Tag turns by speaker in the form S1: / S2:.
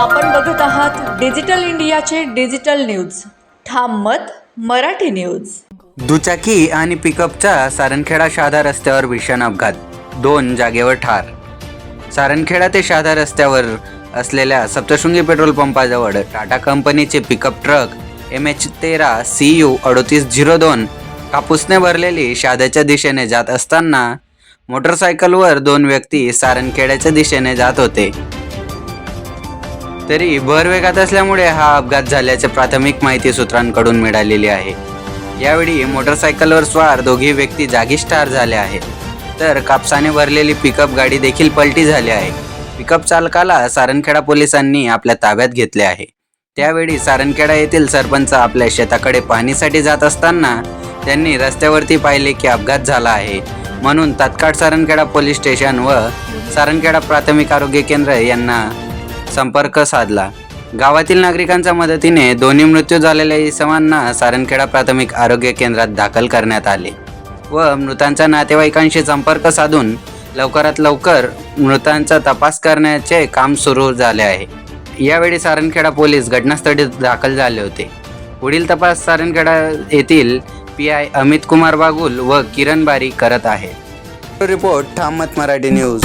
S1: आपण बघत आहात डिजिटल इंडियाचे डिजिटल न्यूज. ठाम मत मराठी न्यूज.
S2: दुचाकी आणि पिकअपचा सारनखेडा शहादा रस्त्यावर भीषण अपघात. दोन जागेवर ठार. सारनखेडा ते शहादा रस्त्यावर असलेल्या सप्तशृंगी पेट्रोल पंपाजवळ टाटा कंपनीचे पिकअप ट्रक एम एच तेरा सी यू अडोतीस झिरो दोन कापूसने भरलेली शहाद्याच्या दिशेने जात असताना मोटरसायकलवर दोन व्यक्ती सारनखेड्याच्या दिशेने जात होते. तरी भरवेगात असल्यामुळे हा अपघात झाल्याचे प्राथमिक माहिती सूत्रांकडून मिळालेली आहे. यावेळी मोटरसायकलवर स्वार दोघी व्यक्ती जागीच ठार झाल्या आहेत. तर कापसाने भरलेली पिकअप गाडी देखील पलटी झाली आहे. पिकअप चालकाला सारनखेडा पोलिसांनी आपल्या ताब्यात घेतले आहे. त्यावेळी सारनखेडा येथील सरपंच आपल्या शेताकडे पाहणीसाठी जात असताना त्यांनी रस्त्यावरती पाहिले की अपघात झाला आहे. म्हणून तात्काळ सारनखेडा पोलीस स्टेशन व सारनखेडा प्राथमिक आरोग्य केंद्र यांना संपर्क साधला. गावातील नागरिकांच्या मदतीने दोन्ही मृत्यू झालेल्या इसमांना सारनखेडा प्राथमिक आरोग्य केंद्रात दाखल करण्यात आले व मृतांच्या नातेवाईकांशी संपर्क साधून लवकरात लवकर मृतांचा तपास करण्याचे काम सुरू झाले आहे. यावेळी सारनखेडा पोलीस घटनास्थळी दाखल झाले होते. पुढील तपास सारनखेडा येथील पी आय अमित कुमार बागुल व किरण बारी करत आहे. Report Thamat Marathi news